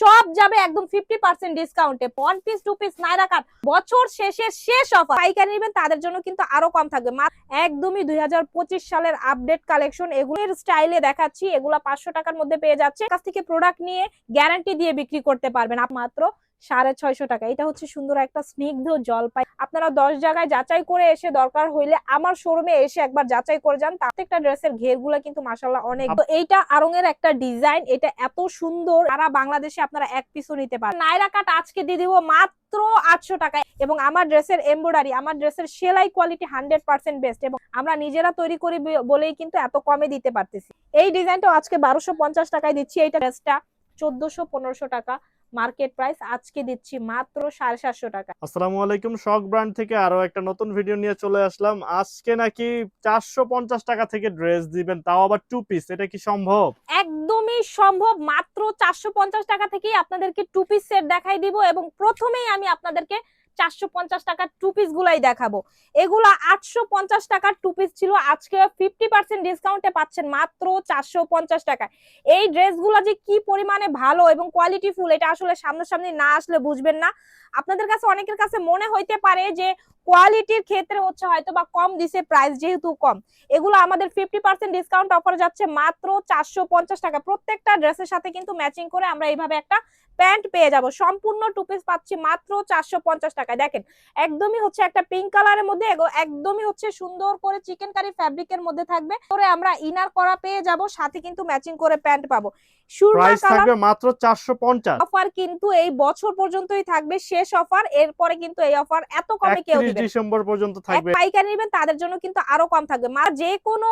সব যাবে একদম ফিফটি পার্সেন্ট ডিসকাউন্টে one piece two piece Naira cut. বছর শেষের শেষ অফার পাইকারি নেবেন, তাদের জন্য কিন্তু আরও কম থাকবে। একদমই দুই হাজার পঁচিশ সালের আপডেট কালেকশন এগুলোর স্টাইলে দেখাচ্ছি। এগুলা পাঁচশো টাকার মধ্যে পেয়ে যাচ্ছে। কাছ থেকে প্রোডাক্ট নিয়ে গ্যারান্টি দিয়ে বিক্রি করতে পারবেন। মাত্র সাড়ে ছয়শো টাকা। এটা হচ্ছে সুন্দর একটা স্নিগ্ধ জলপাই। আপনারা দশ জায়গায় যাচাই করে এসে দরকার হইলে আমার শোরুমে এসে একবার যাচাই করে যান। প্রত্যেকটা ড্রেসের ঘেরগুলো কিন্তু মাসাল্লাহ অনেক। তো এইটা আরং এর একটা ডিজাইন। এটা এত সুন্দর। সারা বাংলাদেশে আপনারা এক পিসও নিতে পারেন নাইরা কাট আজকে দিয়ে দিব মাত্র আটশো টাকায় এবং আমার ড্রেসের এমব্রয়ডারি আমার ড্রেসের সেলাই কোয়ালিটি হান্ড্রেড পার্সেন্ট বেস্ট এবং আমরা নিজেরা তৈরি করি বলেই কিন্তু এত কমে দিতে পারতেছি। এই ডিজাইনটাও আজকে বারোশো পঞ্চাশ টাকায় দিচ্ছি। এইটা ড্রেসটা চোদ্দশো পনেরোশো টাকা। মার্কেট প্রাইস আজকে দিচ্ছি মাত্র সাড়ে সাতশো টাকা। আসসালামু আলাইকুম শক ব্র্যান্ড থেকে আরও একটা নতুন ভিডিও নিয়ে চলে আসলাম। আজকে নাকি চারশো পঞ্চাশ টাকা থেকে ড্রেস দিবেন তাও আবার টু পিস এটা কি সম্ভব? একদমই সম্ভব মাত্র চারশো পঞ্চাশ টাকা থেকেই আপনাদেরকে টু পিস সেট দেখাই দিব এবং প্রথমেই আমি আপনাদেরকে চারশো পঞ্চাশ টাকার টু পিস গুলাই দেখাবো। এগুলো আটশো পঞ্চাশ টাকার টু পিস ছিল। আজকে ফিফটি পার্সেন্ট ডিসকাউন্টে পাচ্ছেন মাত্র চারশো পঞ্চাশ টাকায়। এই ড্রেসগুলো যে কি পরিমাণে ভালো এবং কোয়ালিটি ফুল, এটা আসলে সামনাসামনি না আসলে বুঝবেন না। আপনাদের কাছে, অনেকের কাছে মনে হইতে পারে যে কোয়ালিটির ক্ষেত্রে হচ্ছে হয়তো বা কম দিছে প্রাইস যেহেতু কম। এগুলো আমাদের ফিফটি পার্সেন্ট ডিসকাউন্ট অফার যাচ্ছে মাত্র চারশো পঞ্চাশ টাকা। প্রত্যেকটা ড্রেসের সাথে কিন্তু ম্যাচিং করে আমরা এইভাবে একটা প্যান্ট পেয়ে যাব। সম্পূর্ণ টু পিস পাচ্ছি মাত্র চারশো পঞ্চাশ টাকায়। দেখেন একদমই হচ্ছে একটা পিঙ্ক কালারের মধ্যে একদমই হচ্ছে সুন্দর করে চিকেন কারি ফ্যাব্রিকের মধ্যে থাকবে। পরে আমরা ইনার করা পেয়ে যাব সাথে কিন্তু ম্যাচিং করে প্যান্ট পাবো। মাত্র চারশো পঞ্চাশ। অফার কিন্তু এই বছর পর্যন্তই থাকবে শেষ অফার এরপরে কিন্তু এই অফার এত কমে কেউ দিবে। ডিসেম্বর পর্যন্ত থাকবে। পাইকারি নেবেন তাদের জন্য কিন্তু আরও কম থাকবে। মা যে কোনো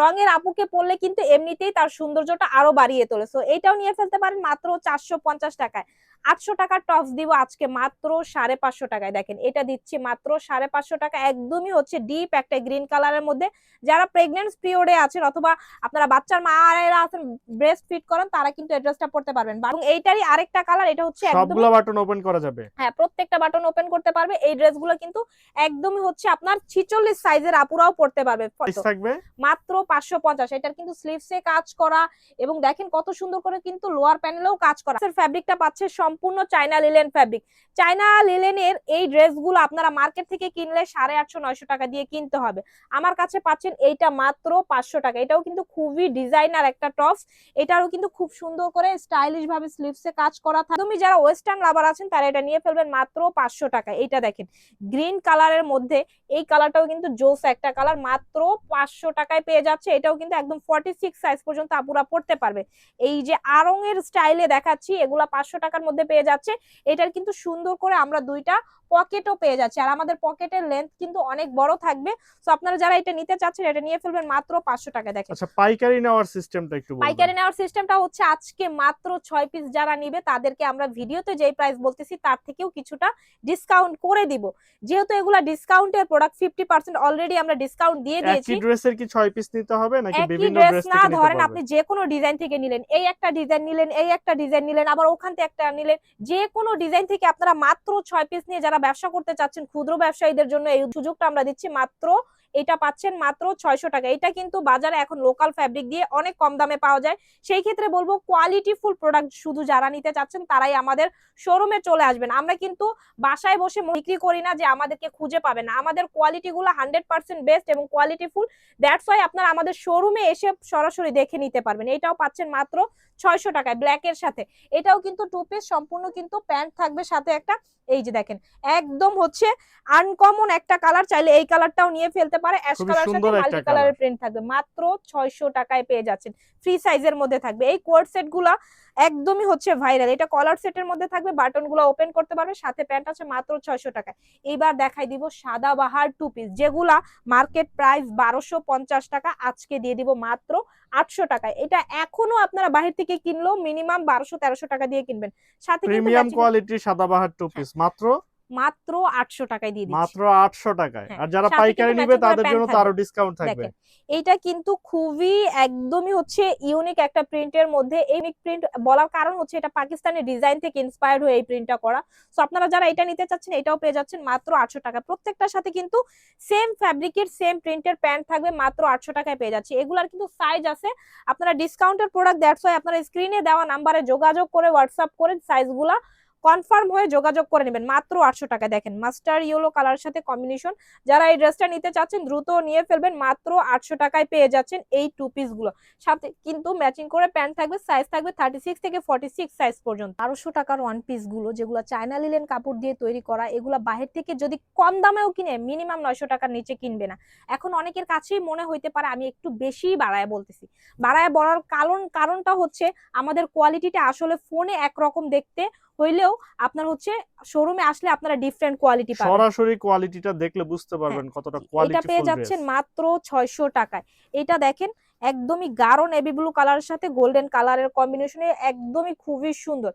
রঙের আপুকে পড়লে কিন্তু এমনিতেই তার সৌন্দর্যটা আরও বাড়িয়ে তোলে। সো এইটাও নিয়ে ফেলতে পারেন মাত্র চারশো পঞ্চাশ টাকায়। আটশো টাকার টপস দিব আজকে মাত্র সাড়ে পাঁচশো টাকায়। দেখেন এটা দিচ্ছি মাত্র সাড়ে পাঁচশো টাকা। একদমই হচ্ছে ডিপ একটা গ্রিন কালারের মধ্যে। যারা প্রেগনেন্ট পিরিয়ডে আছেন অথবা আপনারা বাচ্চার মা মায়েরা আছেন ব্রেস্ট ফিট করেন তারা কিন্তু এড্রেসটা পড়তে পারবেন। এবং এইটারই আরেকটা কালার এটা হচ্ছে সবগুলো বাটন ওপেন করা যাবে। হ্যাঁ প্রত্যেকটা বাটন ওপেন করতে পারবে। এই ড্রেসগুলো কিন্তু একদমই হচ্ছে আপনার ছিচল্লিশ সাইজের আপুরাও পড়তে পারবে। থাকবে? মাত্র পাঁচশো পঞ্চাশ। এটার কিন্তু স্লিভসে কাজ করা এবং দেখেন কত সুন্দর করে কিন্তু লোয়ার প্যানেলেও কাজ করা। ফ্যাব্রিকটা পাচ্ছে সম্পূর্ণ চাইনা লিলেন ফ্যাব্রিক চাইনা লিলেনের এই ড্রেসগুলো আপনারা মার্কেট থেকে কিনলে সাড়ে আটশো, নয়শো টাকা দিয়ে কিনতে হবে। আমার কাছে পাচ্ছেন এইটা মাত্র পাঁচশো টাকা। এটাও কিন্তু খুবই ডিজাইনার একটা টপস এটারও কিন্তু খুব সুন্দর করে স্টাইলিশ ভাবে স্লিভসে কাজ করা থাকে। তুমি যারা ওয়েস্টার্ন লাভার আছেন, তারা এটা নিয়ে ফেলবেন মাত্র পাঁচশো টাকা। এইটা দেখেন গ্রিন কালারের মধ্যে এই কালারটাও কিন্তু জোস একটা কালার মাত্র পাঁচশো টাকায় পেয়ে যাচ্ছে। এটাও কিন্তু একদম ফর্টি সিক্স সাইজ পর্যন্ত আপুরা পড়তে পারবে। এই যে আরং এর স্টাইলে দেখাচ্ছি, এগুলা পাঁচশো টাকার মধ্যে পেয়ে যাচ্ছে। এটার কিন্তু সুন্দর করে আমরা দুইটা পকেটও পেয়ে যাচ্ছে। আর আমাদের পকেটের লেন্থ কিন্তু অনেক বড় থাকবে। তো আপনারা যারা এটা নিতে চাচ্ছেন এটা নিয়ে ফেলবেন মাত্র পাঁচশো টাকা। দেখেন। আচ্ছা পাইকারি নেওয়ার সিস্টেমটা একটু পাইকারি নেওয়ার সিস্টেমটা হচ্ছে আজকে মাত্র ছয় পিস যারা নিবে তাদেরকে আমরা ভিডিওতে যেই প্রাইস বলতেছি তার থেকেও কিছুটা ডিসকাউন্ট করে দিব। যেহেতু এগুলা ডিসকাউন্টের প্রোডাক্ট ফিফটি পার্সেন্ট অলরেডি আমরা ডিসকাউন্ট দিয়ে দিয়েছি। একই ড্রেসের কি ছয় পিস নিতে হবে নাকি বিভিন্ন ড্রেস না ধরেন আপনি যে কোনো ডিজাইন থেকে নিলেন। এই একটা ডিজাইন নিলেন এই একটা ডিজাইন নিলেন আবার ওখান থেকে একটা নিলেন। যে কোনো ডিজাইন থেকে আপনারা মাত্র ছয় পিস নিয়ে যারা ব্যবসা করতে চাচ্ছেন ক্ষুদ্র ব্যবসায়ীদের জন্য এই সুযোগটা আমরা দিচ্ছি। মাত্র এটা পাচ্ছেন মাত্র ছয়শো টাকা। এটা কিন্তু বাজারে এখন লোকাল ফ্যাব্রিক দিয়ে অনেক কম দামে পাওয়া যায়। সেই ক্ষেত্রে বলব কোয়ালিটি ফুল প্রোডাক্ট শুধু যারা নিতে চাচ্ছেন তারাই আমাদের শোরুমে চলে আসবেন। আমরা কিন্তু বাসায় বসে বিক্রি করি না যে আমাদেরকে খুঁজে পাবেন না। আমাদের কোয়ালিটি গুলো হান্ড্রেড পার্সেন্ট বেস্ট এবং কোয়ালিটি ফুল দ্যাটস ওয়াই আপনারা আমাদের শোরুমে এসে সরাসরি দেখে নিতে পারবেন। এটাও পাচ্ছেন মাত্র ছয়শো টাকায় ব্ল্যাক এর সাথে। এটাও কিন্তু টু পিস সম্পূর্ণ কিন্তু প্যান্ট থাকবে সাথে একটা এই যে দেখেন একদম হচ্ছে আনকমন একটা কালার চাইলে এই কালারটাও নিয়ে ফেলতে পারে। অ্যাশ কালার সাথে মাল্টি কালারের প্রিন্ট থাকবে। মাত্র ছয়শো টাকায় পেয়ে যাচ্ছেন। ফ্রি সাইজের মধ্যে থাকবে। এই কোয়ার্ড সেটগুলা একদমই হচ্ছে ভাইরাল এটা কলার সেটের মধ্যে থাকবে বাটনগুলো ওপেন করতে পারবে সাথে প্যান্ট আছে মাত্র ছয়শো টাকায়। এইবার দেখাই দিব সাদা বাহার টু পিস যেগুলা মার্কেট প্রাইস বারোশো পঞ্চাশ টাকা আজকে দিয়ে দিব মাত্র আটশো টাকায়। এটা এখনও আপনারা বাহির থেকে কিনলেও মিনিমাম বারোশো তেরোশো টাকা দিয়ে কিনবেন। সাথে প্রিমিয়াম কোয়ালিটি কোয়ালিটির সাদাবাহার টু পিস মাত্র মাত্র আটশো টাকায় দিয়ে দিচ্ছি। মাত্র আটশো টাকায়। হ্যাঁ, আর যারা পাইকারি নিবে তাদের জন্য তো আরও ডিসকাউন্ট থাকবে। এইটা কিন্তু খুবই একদমই হচ্ছে ইউনিক একটা প্রিন্টের মধ্যে। এই প্রিন্ট বলার কারণ হচ্ছে এটা পাকিস্তানি ডিজাইন থেকে ইন্সপায়ার্ড হয়ে এই প্রিন্টটা করা। সো আপনারা যারা এটা নিতে চাচ্ছেন এটাও পেয়ে যাচ্ছেন মাত্র আটশো টাকা। প্রত্যেকটার সাথে কিন্তু সেম ফ্যাব্রিকের সেম প্রিন্টের প্যান্ট থাকবে মাত্র আটশো টাকায় পেয়ে যাচ্ছে। এগুলার কিন্তু সাইজ আছে। আপনারা ডিসকাউন্টের প্রোডাক্ট দ্যাটস ওয়াই আপনারা স্ক্রিনে দেওয়া নাম্বারে যোগাযোগ করে হোয়াটসঅ্যাপ করে সাইজগুলা কনফার্ম হয়ে যোগাযোগ করে নেবেন। মাত্র আটশো টাকা। দেখেন, মাস্টার ইয়েলো কালার সাথে কম্বিনেশন। যারা এই ড্রেসটা নিতে চাচ্ছেন, দ্রুত নিয়ে ফেলবেন। মাত্র আটশো টাকায় পেয়ে যাচ্ছেন এই টু পিসগুলো। সাথে কিন্তু ম্যাচিং করে প্যান্ট থাকবে সাইজ থাকবে থার্টি সিক্স থেকে ফর্টি সিক্স সাইজ পর্যন্ত। বারোশো টাকার ওয়ান পিসগুলো, যেগুলো চায়না লিলেন কাপড় দিয়ে তৈরি করা, এগুলো বাহির থেকে যদি কম দামেও কিনে মিনিমাম নয়শো টাকার নিচে কিনবে না। এখন অনেকের কাছেই মনে হইতে পারে, আমি একটু বেশি বাড়ায় বলতেছি। বাড়ায় বলার কারণ, কারণটা হচ্ছে, আমাদের কোয়ালিটিটা আসলে ফোনে একরকম দেখতে হইলেও আপনার হচ্ছে শোরুমে আসলে আপনারা ডিফারেন্ট কোয়ালিটি পাবেন। সরাসরি কোয়ালিটিটা দেখলে বুঝতে পারবেন কতটা কোয়ালিটি এটা পেয়ে যাচ্ছেন মাত্র ছয়শো টাকায়। এটা দেখেন একদমই গাঢ় নেভি ব্লু কালারের সাথে গোল্ডেন কালারের কম্বিনেশনে একদমই খুবই সুন্দর।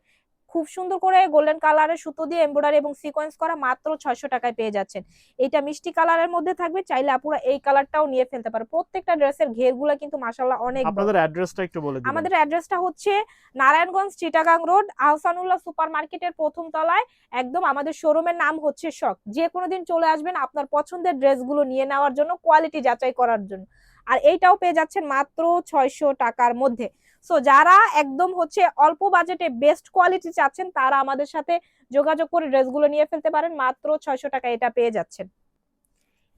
খুব সুন্দর করে গোল্ডেন কালারের সুতো দিয়ে এমব্রয়ডারি এবং সিকোয়েন্স করা মাত্র ছয়শো টাকায় পেয়ে যাচ্ছেন। এটা মিষ্টি কালারের মধ্যে থাকবে চাইলে আপুরা এই কালারটাও নিয়ে ফেলতে পারে। প্রত্যেকটা ড্রেসের ঘেরগুলো কিন্তু মাসাল্লাহ অনেক। আপনাদের অ্যাড্রেসটা একটু বলে আমাদের অ্যাড্রেসটা হচ্ছে নারায়ণগঞ্জ চিটাগাং রোড আহসানুল্লাহ সুপার মার্কেটের প্রথম তলায়। একদম আমাদের শোরুমের নাম হচ্ছে শখ। যে কোনো দিন চলে আসবেন আপনার পছন্দের ড্রেসগুলো নিয়ে নেওয়ার জন্য কোয়ালিটি যাচাই করার জন্য। আর এইটাও পেয়ে যাচ্ছেন মাত্র ছয়শো টাকার মধ্যে। সো যারা একদম হচ্ছে অল্প বাজেটে বেস্ট কোয়ালিটি চাচ্ছেন, তারা আমাদের সাথে যোগাযোগ করে ড্রেসগুলো নিয়ে ফেলতে পারেন। মাত্র ছয়শো টাকা এটা পেয়ে যাচ্ছেন।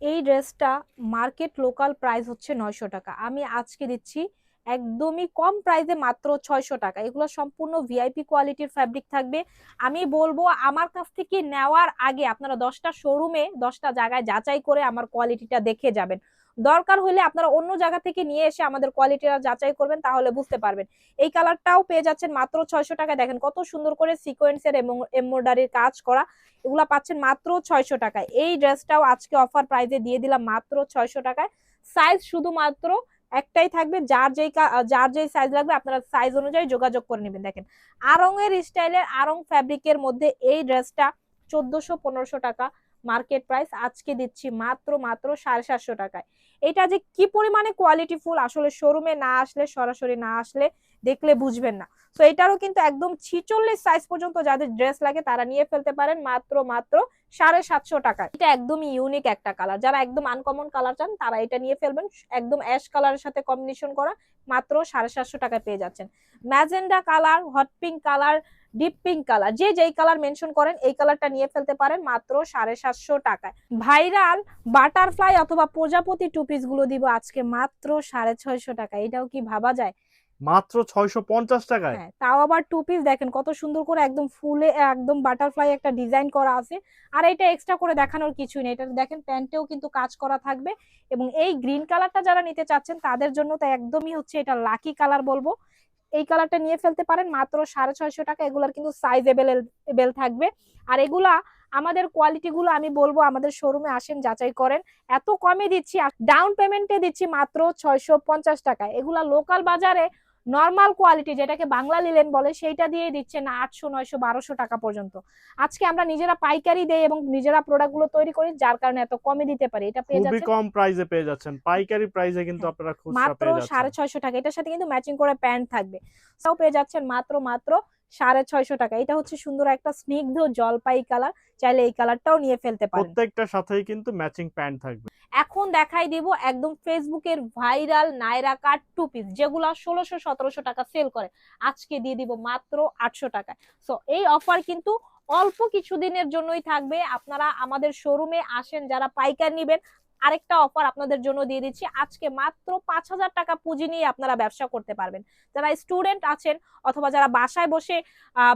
এই ড্রেসটা মার্কেট লোকাল প্রাইস হচ্ছে নয়শো টাকা। আমি আজকে দিচ্ছি একদমই কম প্রাইসে মাত্র ছয়শো টাকা। এগুলো সম্পূর্ণ ভিআইপি কোয়ালিটির ফ্যাব্রিক থাকবে। আমি বলব, আমার কাছ থেকে নেওয়ার আগে আপনারা দশটা শোরুমে দশটা জায়গায় যাচাই করে আমার কোয়ালিটিটা দেখে যাবেন। দরকার হলে আপনারা অন্য জায়গা থেকে নিয়ে এসে আমাদের কোয়ালিটিটা যাচাই করবেন, তাহলে বুঝতে পারবেন। এই কালারটাও পেয়ে যাচ্ছেন মাত্র ছয়শো টাকা দেখেন কত সুন্দর করে সিকোয়েন্সের এবং এমব্রয়ডারির কাজ করা, এগুলা পাচ্ছেন মাত্র ছয়শো টাকায়। এই ড্রেসটাও আজকে অফার প্রাইজে দিয়ে দিলাম মাত্র ছয়শো টাকায়। সাইজ শুধুমাত্র একটাই থাকবে, যার যেই যার যেই সাইজ লাগবে, আপনারা সাইজ অনুযায়ী যোগাযোগ করে নেবেন। দেখেন আরং এর স্টাইলের আরং ফ্যাব্রিকের মধ্যে এই ড্রেসটা চোদ্দশো পনেরোশো টাকা। মার্কেট প্রাইস আজকে দিচ্ছি মাত্র মাত্র সাড়ে সাতশো টাকায়। এটা যে কি পরিমাণে কোয়ালিটি ফুল, আসলে শোরুমে না আসলে, সরাসরি না আসলে দেখলে বুঝবেন না। তো এটারও কিন্তু একদম ছিচল্লিশ সাইজ পর্যন্ত যাদের ড্রেস লাগে তারা নিয়ে ফেলতে পারেন মাত্র মাত্র সাড়ে সাতশো টাকায়। এটা একদমই ইউনিক একটা কালার যারা একদম আনকমন কালার চান, তারা এটা নিয়ে ফেলবেন। একদম অ্যাশ কালারের সাথে কম্বিনেশন করা মাত্র সাড়ে সাতশো টাকায় পেয়ে যাচ্ছেন। Magenta colour hot pink colour deep pink colour যে যেই কালার মেনশন করেন এই কালারটা নিয়ে ফেলতে পারেন মাত্র সাড়ে সাতশো টাকায়। ভাইরাল বাটারফ্লাই অথবা প্রজাপতি টু পিসগুলো দিব আজকে মাত্র সাড়ে ছয়শো টাকা এটাও কি ভাবা যায়? মাত্র ছয়শো পঞ্চাশ টাকায়। হ্যাঁ তাও আবার টু পিস দেখেন কত সুন্দর করে একদম ফুলে একদম বাটারফ্লাই একটা ডিজাইন করা আছে। আর এটা এক্সট্রা করে দেখানোর কিছুই নেই। এটা দেখেন প্যান্টেও কিন্তু কাজ করা থাকবে। এবং এই গ্রিন কালারটা যারা নিতে চাচ্ছেন তাদের জন্য তো একদমই হচ্ছে এটা লাকি কালার বলব। এই কালারটা নিয়ে ফেলতে পারেন, মাত্র সাড়ে ছয়শো টাকা। এগুলার কিন্তু সাইজ এভেলেবেল থাকবে। আর এগুলা আমাদের কোয়ালিটিগুলো আমি বলব, আমাদের শোরুমে আসেন, যাচাই করেন। এত কমে দিচ্ছি ডাউন পেমেন্টে দিচ্ছি মাত্র ছয়শো পঞ্চাশ টাকা। এগুলা লোকাল বাজারে নর্মাল কোয়ালিটি যেটাকে বাংলা লিলেন বলে সেইটা দিয়ে দিচ্ছে না আটশো নয়শো বারোশো টাকা পর্যন্ত। আজকে আমরা নিজেরা পাইকারি দেই এবং নিজেরা প্রোডাক্টগুলো তৈরি করি যার কারণে এত কমে দিতে পারি। এটা পেয়ে খুবই যাচ্ছে কম প্রাইসে পেয়ে যাচ্ছেন। পাইকারি প্রাইসে কিন্তু হ্যাঁ, আপনারা খুচরা মাত্র পেয়ে সাড়ে যাচ্ছেন ছয়শো টাকা। এটার সাথে কিন্তু ম্যাচিং করে প্যান্ট থাকবে। তাও পেয়ে যাচ্ছেন মাত্র মাত্র সাড়ে ছয়শো টাকা। এটা হচ্ছে সুন্দর একটা স্নিগ্ধ জলপাই কালার। চাইলে এই কালারটাও নিয়ে ফেলতে পারেন। প্রত্যেকটার সাথেই কিন্তু ম্যাচিং প্যান্ট থাকবে। এখন দেখাই দিব একদম ফেসবুকের viral Naira cut two piece যেগুলো ষোলোশো সতেরোশো টাকা সেল করে। আজকে দিয়ে দিব মাত্র আটশো টাকায়। সো এই অফার কিন্তু অল্প কিছুদিনের জন্যই থাকবে। আপনারা আমাদের শোরুমে আসেন যারা পাইকার নিবেন আরেকটা অফার আপনাদের জন্য দিয়ে দিচ্ছি। আজকে মাত্র পাঁচ হাজার টাকা পুঁজি নিয়ে আপনারা ব্যবসা করতে পারবেন। যারা স্টুডেন্ট আছেন অথবা যারা বাসায় বসে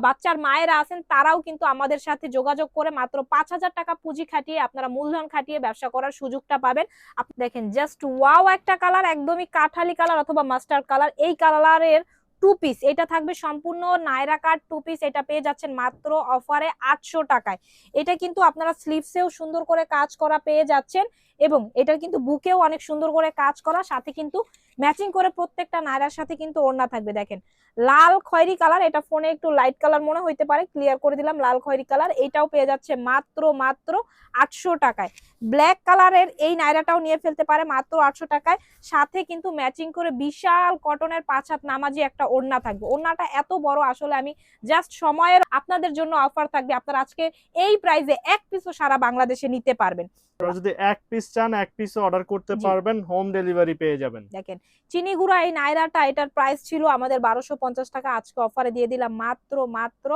বাচ্চার মায়েরা আছেন, তারাও কিন্তু আমাদের সাথে যোগাযোগ করে মাত্র পাঁচ হাজার টাকা পুঁজি খাটিয়ে আপনারা মূলধন খাটিয়ে ব্যবসা করার সুযোগটা পাবেন। আপনি দেখেন জাস্ট ওয়াও একটা কালার একদমই কাঠালি কালার অথবা মাস্টার কালার এই কালারের টু পিস এটা থাকবে সম্পূর্ণ নায়রা কাট টু পিস এটা পেয়ে যাচ্ছেন মাত্র অফারে আটশো টাকায়। এটা কিন্তু আপনারা স্লিভসেও সুন্দর করে কাজ করা পেয়ে যাচ্ছেন। এবং এটার কিন্তু বুকেও অনেক সুন্দর করে কাজ করা, সাথে কিন্তু ম্যাচিং করে প্রত্যেকটা নায়রার সাথে কিন্তু ওড়না থাকবে, দেখেন। লাল খয়েরি কালার, এটা ফোনে একটু লাইট কালার মনে হইতে পারে ক্লিয়ার করে দিলাম, লাল খয়েরি কালার। এটাও পেয়ে যাচ্ছে মাত্র মাত্র আটশো টাকায়। ব্ল্যাক কালারের এই নায়রাটাও নিয়ে ফেলতে পারে মাত্র আটশো টাকায়। সাথে কিন্তু ম্যাচিং করে বিশাল কটনের পাঁচ হাত নামাজি একটা ওড়না থাকবে। ওড়নাটা এত বড়, আসলে আমি জাস্ট সময়ের আপনাদের জন্য অফার থাকবে। আপনারা আজকে এই প্রাইসে এক পিসও সারা বাংলাদেশে নিতে পারবেন। যদি এক পিস চান এক পিস অর্ডার করতে। পারবেন হোম ডেলিভারি পেয়ে যাবেন। দেখেন চিনি গুঁড়া এই নাইরাটা এটার প্রাইস ছিল আমাদের বারোশো পঞ্চাশ টাকা আজকে অফারে দিয়ে দিলাম মাত্র মাত্র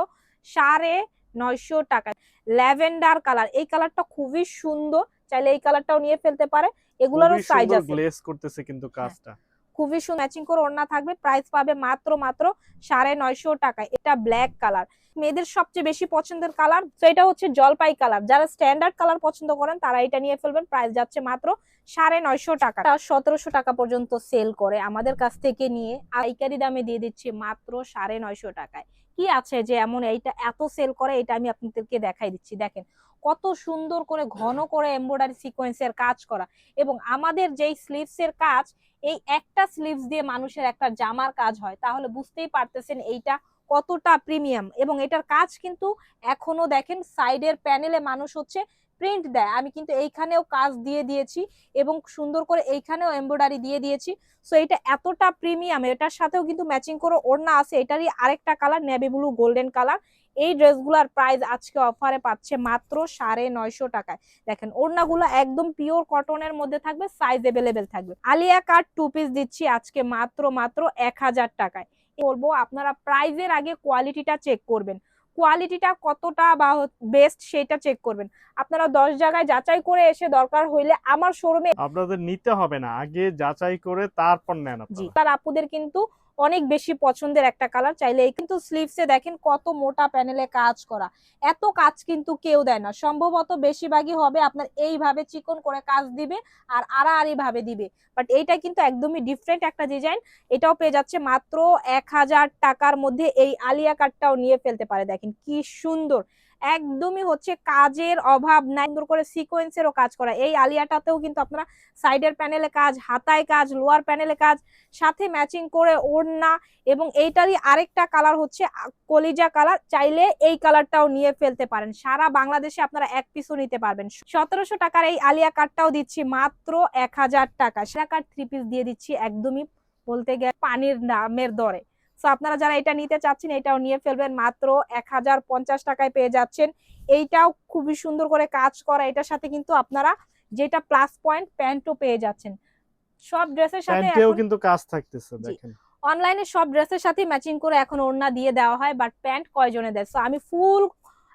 সাড়ে নয়শো টাকা। ল্যাভেন্ডার কালার এই কালারটা খুবই সুন্দর চাইলে এই কালারটাও নিয়ে ফেলতে পারে এগুলোরও সাইজ আছে। গ্লেজ করতেছে কিন্তু কাজটা। খুবই সুন্দর ম্যাচিং করে ওড়না থাকবে। প্রাইস পাবে মাত্র মাত্র সাড়ে নয়শো টাকা। এটা ব্ল্যাক কালার মেয়েদের সবচেয়ে বেশি পছন্দের কালার তো এটা হচ্ছে জলপাই কালার যারা স্ট্যান্ডার্ড কালার পছন্দ করেন, তারা এটা নিয়ে ফেলবেন। প্রাইস যাচ্ছে মাত্র সাড়ে নয়শো টাকা। সতেরোশো টাকা পর্যন্ত সেল করে আমাদের কাছ থেকে নিয়ে পাইকারি দামে দিয়ে দিচ্ছি মাত্র সাড়ে নয়শো টাকায়। কি আছে যে এমন এইটা এত সেল করে, এটা আমি আপনাদেরকে দেখাই দিচ্ছি। দেখেন কত সুন্দর করে ঘন করে এমব্রয়ডারি সিকোয়েন্সের কাজ করা। এবং আমাদের যেই স্লিভস এর কাজ, এই একটা স্লিভস দিয়ে মানুষের একটা জামার কাজ হয়। তাহলে বুঝতেই পারতেছেন এইটা কতটা প্রিমিয়াম এবং এটার কাজ কিন্তু এখনও দেখেন সাইডের প্যানেলে মানুষ হচ্ছে প্রিন্ট দেয়। আমি কিন্তু এইখানেও কাজ দিয়ে দিয়েছি এবং সুন্দর করে এইখানেও এমব্রয়ডারি দিয়ে দিয়েছি। সো এটা এতটা প্রিমিয়াম এটার সাথেও কিন্তু ম্যাচিং করে ওড়না আছে। এটারই আরেকটা colour navy blue golden colour এই ড্রেসগুলোর প্রাইস আজকে অফারে পাচ্ছে মাত্র সাড়ে নয়শো টাকায়। দেখেন ওড়নাগুলো একদম পিওর কটনের মধ্যে থাকবে সাইজ এভেলেবেল থাকবে। আলিয়া কাট টু পিস দিচ্ছি আজকে মাত্র মাত্র এক হাজার টাকায়। বলব আপনারা প্রাইজের আগে কোয়ালিটিটা চেক করবেন। কোয়ালিটিটা কতটা বা বেস্ট সেটা চেক করবেন। আপনারা দশ জায়গায় যাচাই করে এসে দরকার হইলে আমার শোরুমে আপনাদের নিতে হবে না আগে যাচাই করে তারপর নেন জি আপনারা। তার আপুদের কিন্তু অনেক বেশি পছন্দের একটা কালার চাইলে এই কিন্তু স্লিভসে দেখেন কত মোটা প্যানেলে কাজ করা। এত কাজ কিন্তু কেউ দেয় না। সম্ভবত বেশিরভাগই হবে আপনার এইভাবে চিকন করে কাজ দিবে আর আড়াআড়ি ভাবে দিবে। বাট এইটা কিন্তু একদমই ডিফারেন্ট একটা ডিজাইন এটাও পেয়ে যাচ্ছে মাত্র এক হাজার টাকার মধ্যে এই আলিয়া কাটটাও নিয়ে ফেলতে পারে। দেখেন কি সুন্দর। একদমই হচ্ছে কাজের অভাব নাই সুন্দর করে সিকোয়েন্সেরও কাজ করা। এই আলিয়াটাতেও কিন্তু আপনারা সাইডের প্যানেলে কাজ, হাতায় কাজ লোয়ার প্যানেলে কাজ, সাথে ম্যাচিং করে ওড়না এবং এইটারই আরেকটা কালার হচ্ছে কলিজা কালার চাইলে এই কালারটাও নিয়ে ফেলতে পারেন। সারা বাংলাদেশে আপনারা এক পিসও নিতে পারবেন। সতেরোশো টাকার এই আলিয়া কাটটাও দিচ্ছি মাত্র এক হাজার টাকা। সেরা কাট থ্রি পিস দিয়ে দিচ্ছি একদমই বলতে গেলে পানির নামের দরে। তো আপনারা যারা এটা নিতে চাচ্ছেন এটাও নিয়ে ফেলবেন। মাত্র এক হাজার পঞ্চাশ টাকায় পেয়ে যাচ্ছেন। এইটাও খুবই সুন্দর করে কাজ করা। এটার সাথে কিন্তু আপনারা যেটা প্লাস পয়েন্ট প্যান্টও পেয়ে যাচ্ছেন। সব ড্রেসের সাথে কিন্তু কাজ থাকতেছে দেখেন। অনলাইনে সব ড্রেসের সাথে ম্যাচিং করে এখন ওড়না দিয়ে দেওয়া হয় বাট প্যান্ট কয়জনে দেয়? সো আমি ফুল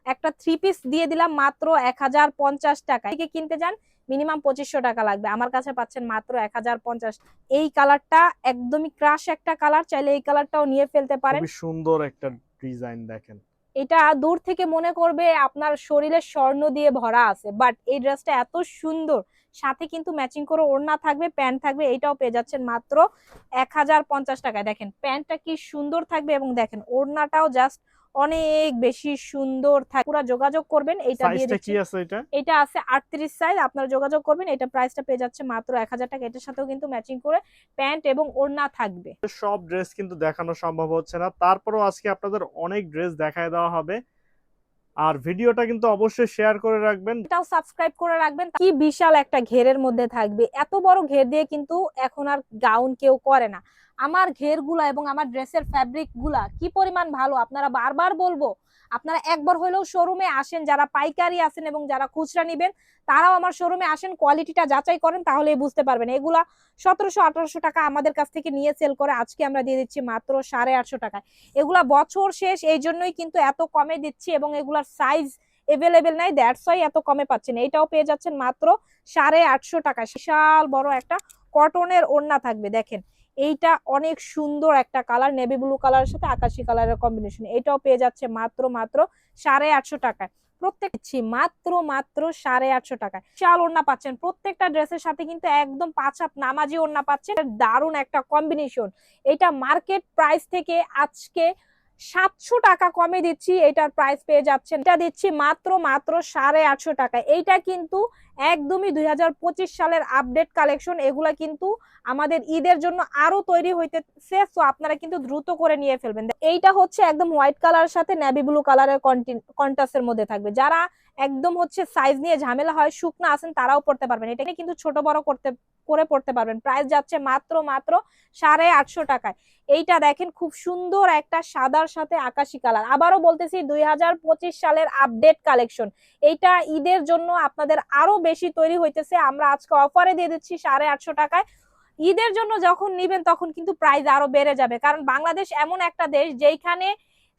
একটা থ্রি পিস দিয়ে দিলাম মাত্র এক হাজার পঞ্চাশ টাকা কিনতে যান মিনিমাম পঁচিশশো টাকা লাগবে। আমার কাছে পাচ্ছেন মাত্র এক হাজার পঞ্চাশ। এই কালারটা একদমই ক্রাশ একটা কালার চাইলে এই কালারটাও নিয়ে ফেলতে পারেন। সুন্দর একটা ডিজাইন দেখেন। এটা দূর থেকে মনে করবে আপনার শরীরে স্বর্ণ দিয়ে ভরা আছে বাট এই ড্রেসটা এত সুন্দর। সাথে কিন্তু ম্যাচিং করে ওড়না থাকবে প্যান্ট থাকবে এটাও পেয়ে যাচ্ছেন মাত্র এক হাজার পঞ্চাশ টাকায়। দেখেন প্যান্টটা কি সুন্দর থাকবে এবং দেখেন ওড়নাটাও জাস্ট অনেক বেশি সুন্দর থাকে পুরো যোগাযোগ করবেন এইটা দিয়ে কি আছে এটা? এটা আছে আটত্রিশ সাইজ আপনারা যোগাযোগ করবেন এটা প্রাইসটা পেয়ে যাচ্ছে মাত্র এক হাজার টাকা। এটার সাথেও কিন্তু ম্যাচিং করে প্যান্ট এবং ওড়না থাকবে। সব ড্রেস কিন্তু দেখানো সম্ভব হচ্ছে না। তারপরেও আজকে আপনাদের অনেক ড্রেস দেখায় দেওয়া হবে। আর ভিডিওটা কিন্তু অবশ্যই শেয়ার করে রাখবেন। এটাও সাবস্ক্রাইব করে রাখবেন। কি বিশাল একটা ঘেরের মধ্যে থাকবে। এত বড় ঘের দিয়ে কিন্তু এখন আর গাউন কেউ করে না। আমার ঘেরগুলা এবং আমার ড্রেসের ফ্যাব্রিকগুলা কি পরিমাণ ভালো? আপনারা বারবার বলব আপনারা একবার হলেও শোরুমে আসেন, যারা পাইকারি আছেন এবং যারা খুচরা নিবেন, তারাও আমার শোরুমে আসেন, কোয়ালিটিটা যাচাই করেন, তাহলেই বুঝতে পারবেন। এগুলা সতেরোশো, আঠারোশো টাকা আমাদের কাছ থেকে নিয়ে সেল করে আজকে আমরা দিয়ে দিচ্ছি মাত্র সাড়ে আটশো টাকায়। এগুলা বছর শেষ, এই জন্যই কিন্তু এত কমে দিচ্ছি এবং এগুলার সাইজ এভেলেবেল নাই দ্যাটস ওয়াই এত কমে পাচ্ছেন এইটাও পেয়ে যাচ্ছেন মাত্র সাড়ে আটশো টাকা বিশাল বড় একটা কটনের ওড়না থাকবে, দেখেন। এইটা অনেক সুন্দর একটা কালার নেভি ব্লু কালারের সাথে আকাশি কালারের কম্বিনেশন এটাও পেয়ে যাচ্ছে মাত্র মাত্র সাড়ে আটশো টাকায়। প্রত্যেক মাত্র মাত্র সাড়ে আটশো টাকায়। চাল ওড়না পাচ্ছেন। প্রত্যেকটা ড্রেসের সাথে কিন্তু একদম পাঁচ হাত নামাজি ওড়না পাচ্ছেন। দারুণ একটা কম্বিনেশন এটা মার্কেট প্রাইস থেকে আজকে সাতশো টাকা কমে দিচ্ছি। এটার প্রাইস পেয়ে যাচ্ছেন। এটা দিচ্ছি মাত্র মাত্র সাড়ে আটশো টাকা এইটা কিন্তু একদমই দুই হাজার পঁচিশ সালের আপডেট কালেকশন এগুলা কিন্তু আমাদের ঈদের জন্য আরও তৈরি হইতেছে তো আপনারা কিন্তু দ্রুত করে নিয়ে ফেলবেন। এইটা হচ্ছে একদম হোয়াইট কালারের সাথে নেভি ব্লু কালারের কন্টাসের মধ্যে থাকবে। যারা একদম হচ্ছে সাইজ নিয়ে ঝামেলা হয়, শুকনা আছেন, তারাও পড়তে পারবেন। এটা কিন্তু ছোট, বড় করতে, করে পড়তে পারবেন। প্রাইস যাচ্ছে মাত্র মাত্র সাড়ে আটশো টাকায়। এইটা দেখেন খুব সুন্দর একটা সাদার সাথে আকাশি কালার আবারও বলতেছি দুই হাজার পঁচিশ সালের আপডেট কালেকশন এইটা ঈদের জন্য আপনাদের আরও বেশি তৈরি হইতেছে আমরা আজকে অফারে দিয়ে দিচ্ছি সাড়ে আটশো টাকায়। ঈদের জন্য যখন নিবেন তখন কিন্তু প্রাইস আরও বেড়ে যাবে। কারণ বাংলাদেশ এমন একটা দেশ যেখানে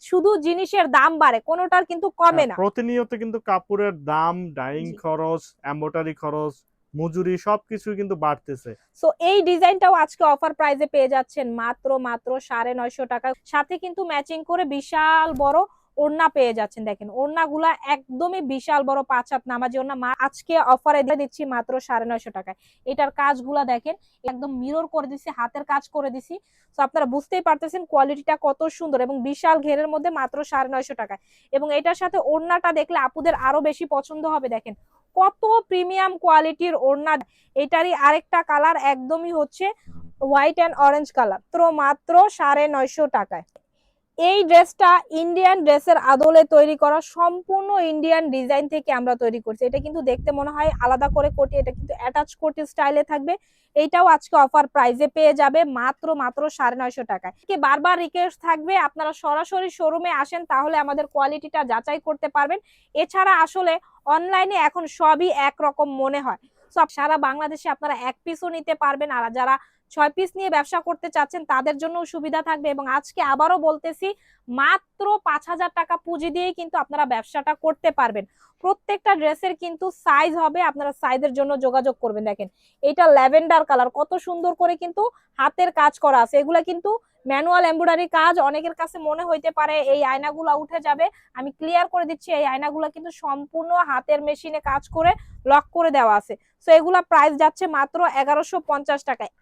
শুধু জিনিসের দাম বাড়ে কোনোটার কিন্তু কমে না। হ্যাঁ, প্রতিনিয়ত কিন্তু কাপড়ের দাম ডাইং খরচ এম্বোটারি খরচ মজুরি সবকিছু কিন্তু বাড়তেছে। সো এই ডিজাইনটাও আজকে অফার প্রাইজে পেয়ে যাচ্ছেন মাত্র মাত্র সাড়ে নয়শো টাকা। সাথে কিন্তু ম্যাচিং করে বিশাল বড় ওড়না পেয়ে যাচ্ছেন, দেখেন। ওড়নাগুলা একদমই বিশাল বড় পাঁচ হাত নামাজি ওড়না। আজকে অফারে দিয়ে দিচ্ছি মাত্র সাড়ে নয়শো টাকায়। এটার কাজগুলা দেখেন, একদম মিরর করে দিছি, হাতের কাজ করে দিছি। তো আপনারা বুঝতেই পারতেছেন কোয়ালিটিটা কত সুন্দর এবং বিশাল ঘেরের মধ্যে মাত্র সাড়ে নয়শো টাকায়। এবং এটার সাথে ওড়নাটা দেখলে আপুদের আরও বেশি পছন্দ হবে, দেখেন। কত প্রিমিয়াম কোয়ালিটির ওড়না। এটারই আরেকটা কালার একদমই হচ্ছে হোয়াইট অ্যান্ড অরেঞ্জ কালার তো মাত্র সাড়ে নয়শো টাকায়। এই ড্রেসটা ইন্ডিয়ান ড্রেসের আদলে তৈরি করা সম্পূর্ণ ইন্ডিয়ান ডিজাইন থেকে আমরা তৈরি করছি। এটা কিন্তু দেখতে মনে হয় আলাদা করে কোটি, এটা কিন্তু অ্যাটাচ কোটি স্টাইলে থাকবে। এইটাও আজকে অফার প্রাইজে পেয়ে যাবে মাত্র মাত্র সাড়ে নয়শো টাকায়। বারবার রিকোয়েস্ট থাকবে, আপনারা সরাসরি শোরুমে আসেন, তাহলে আমাদের কোয়ালিটিটা যাচাই করতে পারবেন। এছাড়া আসলে অনলাইনে এখন সবই একরকম মনে হয়। সব সারা বাংলাদেশে আপনারা এক পিসও নিতে পারবেন। আর যারা ছয় পিস নিয়ে ব্যবসা করতে চাচ্ছেন, তাদের জন্য সুবিধা থাকবে। এবং আজকে আবারও বলতেছি, মাত্র পাঁচ হাজার টাকা পুঁজি দিয়ে কিন্তু আপনারা ব্যবসাটা করতে পারবেন। প্রত্যেকটা ড্রেসের কিন্তু সাইজ হবে, আপনারা সাইজের জন্য যোগাযোগ করবেন। দেখেন, এটা ল্যাভেন্ডার কালার, কত সুন্দর করে কিন্তু হাতের কাজ করা আছে। এগুলা কিন্তু ম্যানুয়াল এমব্রয়ডারি কাজ অনেকের কাছে মনে হইতে পারে এই আয়নাগুলা উঠে যাবে। আমি ক্লিয়ার করে দিচ্ছি এই আয়নাগুলা কিন্তু সম্পূর্ণ হাতের মেশিনে কাজ করে লক করে দেওয়া আছে। সো এগুলা প্রাইস যাচ্ছে মাত্র এগারোশো পঞ্চাশ টাকায়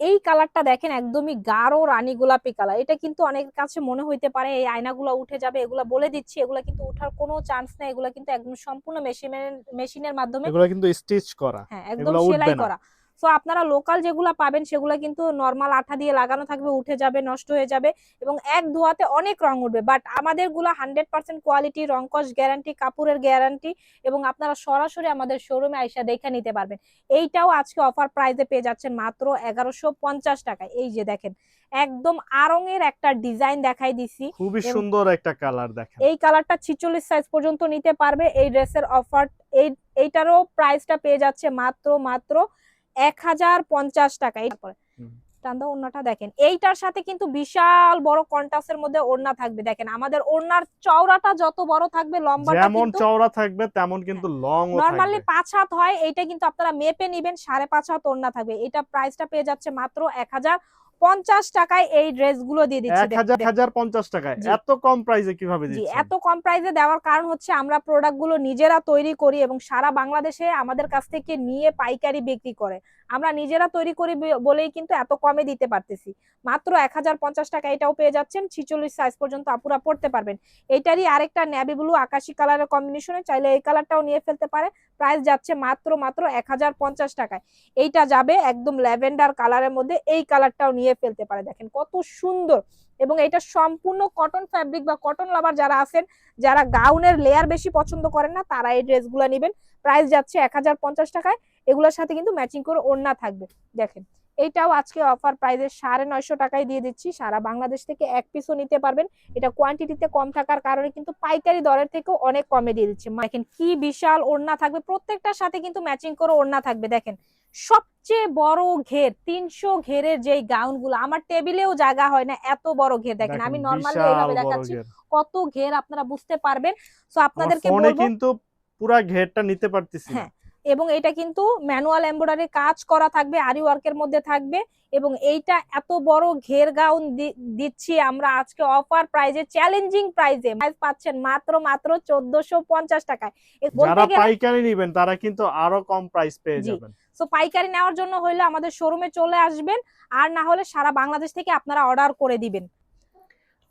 এই কালারটা দেখেন একদমই গাঢ় রানী গোলাপি কালার এটা কিন্তু অনেকের কাছে মনে হইতে পারে এই আয়নাগুলো উঠে যাবে এগুলা বলে দিচ্ছি এগুলা কিন্তু ওঠার কোনো চান্স নেই এগুলা কিন্তু একদম সম্পূর্ণ মেশিনের মেশিনের মাধ্যমে এগুলো কিন্তু স্টিচ করা। হ্যাঁ একদম সেলাই করা। সো আপনারা লোকাল যেগুলা পাবেন সেগুলা কিন্তু নর্মাল আঠা দিয়ে লাগানো থাকবে উঠে যাবে নষ্ট হয়ে যাবে এবং এক ধোয়াতে অনেক রং উঠবে। বাট আমাদেরগুলা হান্ড্রেড পার্সেন্ট কোয়ালিটি রংকশ গ্যারান্টি কাপড়ের গ্যারান্টি এবং আপনারা সরাসরি আমাদের শোরুমে আইসা দেখে নিতে পারবেন। এইটাও আজকে অফার প্রাইসে পেয়ে যাচ্ছেন মাত্র এগারোশো পঞ্চাশ টাকায়। এই যে দেখেন একদম আরঙের একটা ডিজাইন দেখাই দিছি খুবই সুন্দর একটা কালার দেখেন। এই কালারটা ছিচল্লিশ সাইজ পর্যন্ত নিতে পারবে এই ড্রেসের অফার এই এইটারও প্রাইসটা পেয়ে যাচ্ছে মাত্র মাত্র এক হাজার পঞ্চাশ টাকা এরপরে টান্দা ওড়নাটা দেখেন। এইটার সাথে কিন্তু বিশাল বড় কন্টাসের মধ্যে ওড়না থাকবে। দেখেন আমাদের ওড়নার চওড়াটা যত বড় থাকবে লম্বাটা যেমন চওড়া থাকবে তেমন কিন্তু লং ও পাঁচ হাত হয় এইটা কিন্তু আপনারা মেপে নিবেন সাড়ে পাঁচ হাত ওড়না থাকবে। এটা প্রাইসটা পেয়ে যাচ্ছে মাত্র এক হাজার পঞ্চাশ টাকায় এই ড্রেসগুলো দিয়ে দিচ্ছি হাজার পঞ্চাশ টাকায়। এত কম প্রাইসে কীভাবে এত কম প্রাইসে দেওয়ার কারণ হচ্ছে আমরা প্রোডাক্টগুলো নিজেরা তৈরি করি এবং সারা বাংলাদেশে আমাদের কাছ থেকে নিয়ে পাইকারি বিক্রি করে। আমরা নিজেরা তৈরি করি বলেই কিন্তু এত কমে দিতে পারতেছি। মাত্র এক হাজার পঞ্চাশ টাকা এটাও পেয়ে যাচ্ছেন। ছিচল্লিশ সাইজ পর্যন্ত আপুরা পড়তে পারবেন। এটারই আরেকটা ন্যাভি ব্লু আকাশি কালারের কম্বিনেশনে চাইলে এই কালারটাও নিয়ে ফেলতে পারে। প্রাইস যাচ্ছে মাত্র মাত্র এক হাজার পঞ্চাশ টাকায়। এইটা যাবে একদম ল্যাভেন্ডার কালারের মধ্যে। এই কালারটাও নিয়ে ফেলতে পারে। দেখেন কত সুন্দর। এবং এটা সম্পূর্ণ কটন ফ্যাব্রিক বা কটন লাভার যারা আছেন, যারা গাউনের লেয়ার বেশি পছন্দ করেন না, তারা এই ড্রেসগুলো নেবেন। প্রাইস যাচ্ছে এক হাজার পঞ্চাশ টাকায়। এগুলোর সাথে কিন্তু ম্যাচিং করে ওড়না থাকবে। দেখেন এইটাও আজকে অফার প্রাইসে সাড়ে নয়শো টাকায় দিয়ে দিচ্ছি। সারা বাংলাদেশ থেকে এক পিসও নিতে পারবেন। এটা কোয়ান্টিটিতে কম থাকার কারণে কিন্তু পাইকারি দরের থেকেও অনেক কমে দিয়ে দিচ্ছে। দেখেন কি বিশাল ওড়না থাকবে। প্রত্যেকটার সাথে কিন্তু ম্যাচিং করে ওড়না থাকবে। দেখেন সবচেয়ে বড় ঘের তিনশো ঘেরের যেই গাউনগুলো আমার টেবিলেও জায়গা হয় না এত বড় ঘের। দেখেন আমি নর্মালি এইভাবে দেখাচ্ছি। কত ঘের আপনারা বুঝতে পারবেন। তো আপনাদেরকে কিন্তু পুরা ঘেরটা নিতে পারতেছি হ্যাঁ এবং এটা কিন্তু ম্যানুয়াল এমব্রয়ডারি কাজ করা থাকবে আরি ওয়ার্কের মধ্যে থাকবে এবং এইটা এত বড় ঘের গাউন দিচ্ছি আমরা আজকে অফার প্রাইজে চ্যালেঞ্জিং প্রাইজে। প্রাইস পাচ্ছেন মাত্র মাত্র চোদ্দশো পঞ্চাশ টাকায়। এ বলতে যারা পাইকারি নিবেন তারা কিন্তু আরও কম প্রাইস পেয়ে যাবেন। সো পাইকারি নেওয়ার জন্য হইলে আমাদের শোরুমে চলে আসবেন আর না হলে সারা বাংলাদেশ থেকে আপনারা অর্ডার করে দিবেন।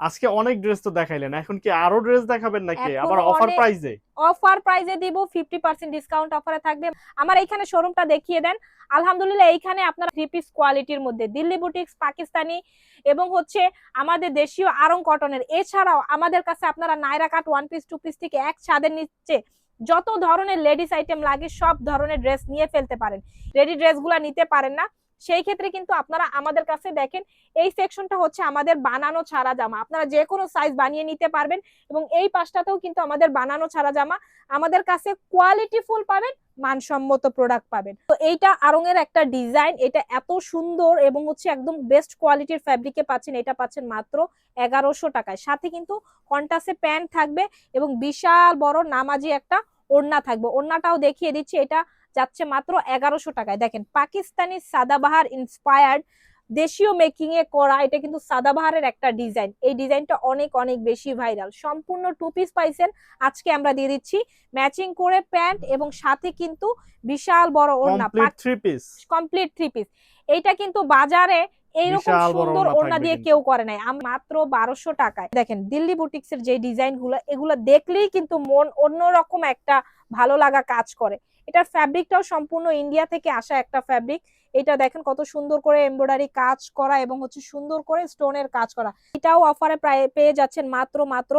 আজকে অনেক ড্রেস তো দেখাইলেন এখন কি আরও ড্রেস দেখাবেন নাকি? আবার অফার প্রাইজে অফার প্রাইজে দিব ফিফটি পার্সেন্ট ডিসকাউন্ট অফারে থাকবে। আমার এইখানে শোরুমটা দেখিয়ে দেন। আলহামদুলিল্লাহ এইখানে আপনারা থ্রি পিস কোয়ালিটির মধ্যে দিল্লি বুটিক্স পাকিস্তানি এবং হচ্ছে আমাদের দেশীয় আরং কটনের এছাড়াও আমাদের কাছে আপনারা Naira cut one piece two piece থেকে এক ছাদের নিচে যত ধরনের লেডিস আইটেম লাগে সব ধরনের ড্রেস নিয়ে ফেলতে পারেন। রেডি ড্রেসগুলো নিতে পারেন না। সেই ক্ষেত্রে কিন্তু আপনারা আমাদের কাছে দেখেন, এই সেকশনটা হচ্ছে আমাদের বানানো ছাড়া জামা। আপনারা যে কোনো সাইজ বানিয়ে নিতে পারবেন এবং এই পাশটাতেও কিন্তু আমাদের বানানো ছাড়া জামা আমাদের কাছে কোয়ালিটি ফুল পাবেন, মানসম্মত প্রোডাক্ট পাবেন। তো এইটা আরং এর একটা ডিজাইন এটা এত সুন্দর এবং হচ্ছে একদম বেস্ট কোয়ালিটির ফ্যাব্রিকে পাচ্ছেন, এটা পাচ্ছেন মাত্র এগারোশো টাকায়। সাথে কিন্তু কন্টাসে প্যান্ট থাকবে এবং বিশাল বড় নামাজি একটা ওড়না থাকবে। ওড়নাটাও দেখিয়ে দিচ্ছি, এটা যাচ্ছে মাত্র এগারোশো টাকায়। দেখেন পাকিস্তানি সাদাবাহার ইন্সপায়ার্ড দেশীয় মেকিং এ করা এটা কিন্তু সাদাবাহারের একটা ডিজাইন এই ডিজাইনটা অনেক অনেক বেশি ভাইরাল সম্পূর্ণ টু পিস পাইছেন। আজকে আমরা দিয়ে দিচ্ছি ম্যাচিং করে প্যান্ট এবং সাথে কিন্তু বিশাল বড় ওড়না three piece complete three piece এইটা কিন্তু বাজারে এইরকম সুন্দর ওড়না দিয়ে কেউ করে নাই। মাত্র বারোশো টাকায়। দেখেন দিল্লি বুটিক্স এর যে ডিজাইনগুলো এগুলো দেখলেই কিন্তু মন অন্যরকম একটা ভালো লাগা কাজ করে। এটার ফ্যাব্রিকটাও সম্পূর্ণ ইন্ডিয়া থেকে আসা একটা ফ্যাব্রিক এটা দেখেন কত সুন্দর করে এমব্রয়ডারি কাজ করা এবং হচ্ছে সুন্দর করে স্টোনের কাজ করা। এটাও অফারে প্রায় পেয়ে যাচ্ছেন মাত্র মাত্র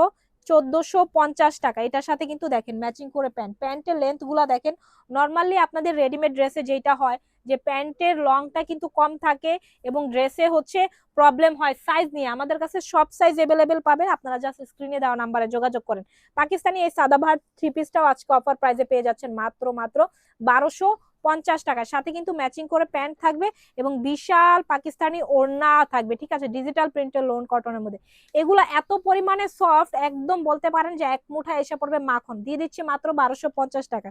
চোদ্দশো পঞ্চাশ টাকা। এটার সাথে কিন্তু দেখেন ম্যাচিং করে প্যান্ট প্যান্টের লেন্থগুলা দেখেন নর্মালি আপনাদের রেডিমেড ড্রেসে যেটা হয় যে প্যান্টের লংটা কিন্তু কম থাকে এবং ড্রেসে হচ্ছে প্রবলেম হয় সাইজ নিয়ে। আমাদের কাছে সব সাইজ এভেলেবেল পাবেন, আপনারা জাস্ট স্ক্রিনে দেওয়া নাম্বারে যোগাযোগ করেন। পাকিস্তানি এই সাদাভার থ্রি পিসটাও আজকে অফার প্রাইজে পেয়ে যাচ্ছেন মাত্র মাত্র বারোশো পঞ্চাশ টাকা সাথে কিন্তু ম্যাচিং করে প্যান্ট থাকবে এবং বিশাল পাকিস্তানি ওড়না থাকবে, ঠিক আছে? ডিজিটাল প্রিন্টের লোন কটনের মধ্যে। এগুলো এত পরিমাণে সফট একদম বলতে পারেন যে এক মুঠা এসে পড়বে মাখন। দিয়ে দিচ্ছি মাত্র বারোশো পঞ্চাশ টাকা।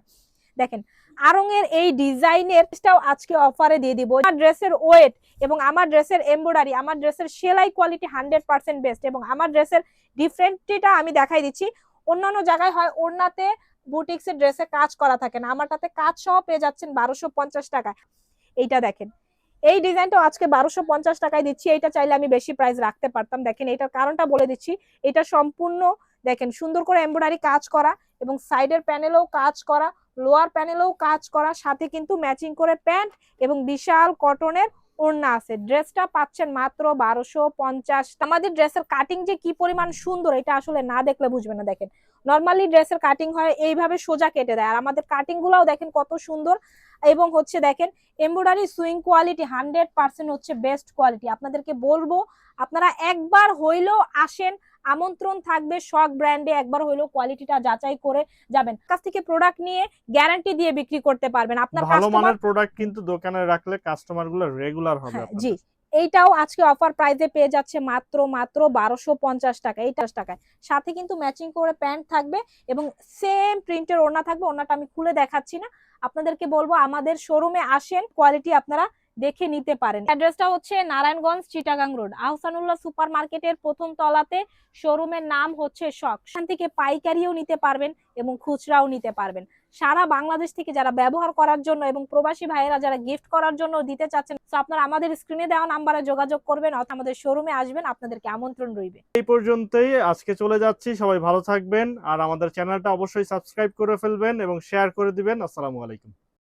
দেখেন আরং এর এই ডিজাইনের আজকে অফারে দিয়ে দিব। আমার ড্রেসের ওয়েট এবং আমার ড্রেসের এমব্রয়ডারি আমার ড্রেসের সেলাই কোয়ালিটি হান্ড্রেড পার্সেন্ট বেস্ট এবং আমার ড্রেসের ডিফারেন্টটা আমি দেখাই দিচ্ছি। অন্যান্য জায়গায় হয় ওড়নাতে বুটিক্স এর ড্রেসে কাজ করা থাকে না। আমারটাতে কাজ সহ পেয়ে যাচ্ছেন বারোশো পঞ্চাশ টাকা এইটা দেখেন। এই ডিজাইনটা আজকে বারোশো পঞ্চাশ টাকায় দিচ্ছি। এটা চাইলে আমি বেশি প্রাইস রাখতে পারতাম। দেখেন এটার কারণটা বলে দিচ্ছি। এটা সম্পূর্ণ, দেখেন, সুন্দর করে এমব্রয়ডারি কাজ করা এবং সাইডের প্যানেলেও কাজ করা লোয়ার প্যানেলেও কাজ করা, সাথে কিন্তু ম্যাচিং করে প্যান্ট এবং বিশাল কটনের ওড়না আছে। ড্রেসটা পাচ্ছেন মাত্র বারোশো পঞ্চাশ। আমাদের ড্রেসের কাটিং যে কি পরিমাণ সুন্দর, এটা আসলে না দেখলে বুঝবে না। দেখেন নর্মালি ড্রেসের কাটিং হয় এইভাবে সোজা কেটে দেয়। আর আমাদের কাটিং গুলাও দেখেন কত সুন্দর। এবং হচ্ছে দেখেন embroidery sewing quality hundred percent হচ্ছে বেস্ট কোয়ালিটি আপনাদেরকে বলব আপনারা একবার হইলেও আসেন আমন্ত্রণ থাকবে শখ ব্র্যান্ডে একবার হইলেও কোয়ালিটিটা যাচাই করে যাবেন। কাছ থেকে প্রোডাক্ট নিয়ে গ্যারান্টি দিয়ে বিক্রি করতে পারবেন। আপনার ভালো মানের প্রোডাক্ট কিন্তু দোকানে রাখলে কাস্টমারগুলো রেগুলার হবে হ্যাঁ, জি। এইটাও আজকে অফার প্রাইজে পেয়ে যাচ্ছে মাত্র মাত্র বারোশো পঞ্চাশ টাকা এইটা টাকায়। সাথে কিন্তু ম্যাচিং করে প্যান্ট থাকবে এবং সেম প্রিন্টের ওড়না থাকবে, ওড়নাটা আমি খুলে দেখাচ্ছি না। আপনাদেরকে বলব, আমাদের শোরুমে আসেন কোয়ালিটি আপনারা দেখে নিতে পারেন। অ্যাড্রেসটা হচ্ছে নারায়ণগঞ্জ, চিটাগাং রোড। আহসানুল্লাহ সুপার মার্কেটের প্রথম তলাতে শোরুমের নাম হচ্ছে শখ। সেখান থেকে পাইকারিও নিতে পারবেন এবং খুচরাও নিতে পারবেন। সারা বাংলাদেশ থেকে যারা ব্যবহার করার জন্য এবং প্রবাসী ভাইয়েরা যারা গিফট করার জন্য দিতে চাচ্ছেন তো আপনারা আমাদের স্ক্রিনে দেওয়া নাম্বারে যোগাযোগ করবেন অথবা আমাদের শোরুমে আসবেন, আপনাদেরকে আমন্ত্রণ রইবে। এই পর্যন্তই, আজকে চলে যাচ্ছি, সবাই ভালো থাকবেন, আর আমাদের চ্যানেলটা অবশ্যই সাবস্ক্রাইব করে ফেলবেন এবং শেয়ার করে দিবেন। আসসালামু আলাইকুম।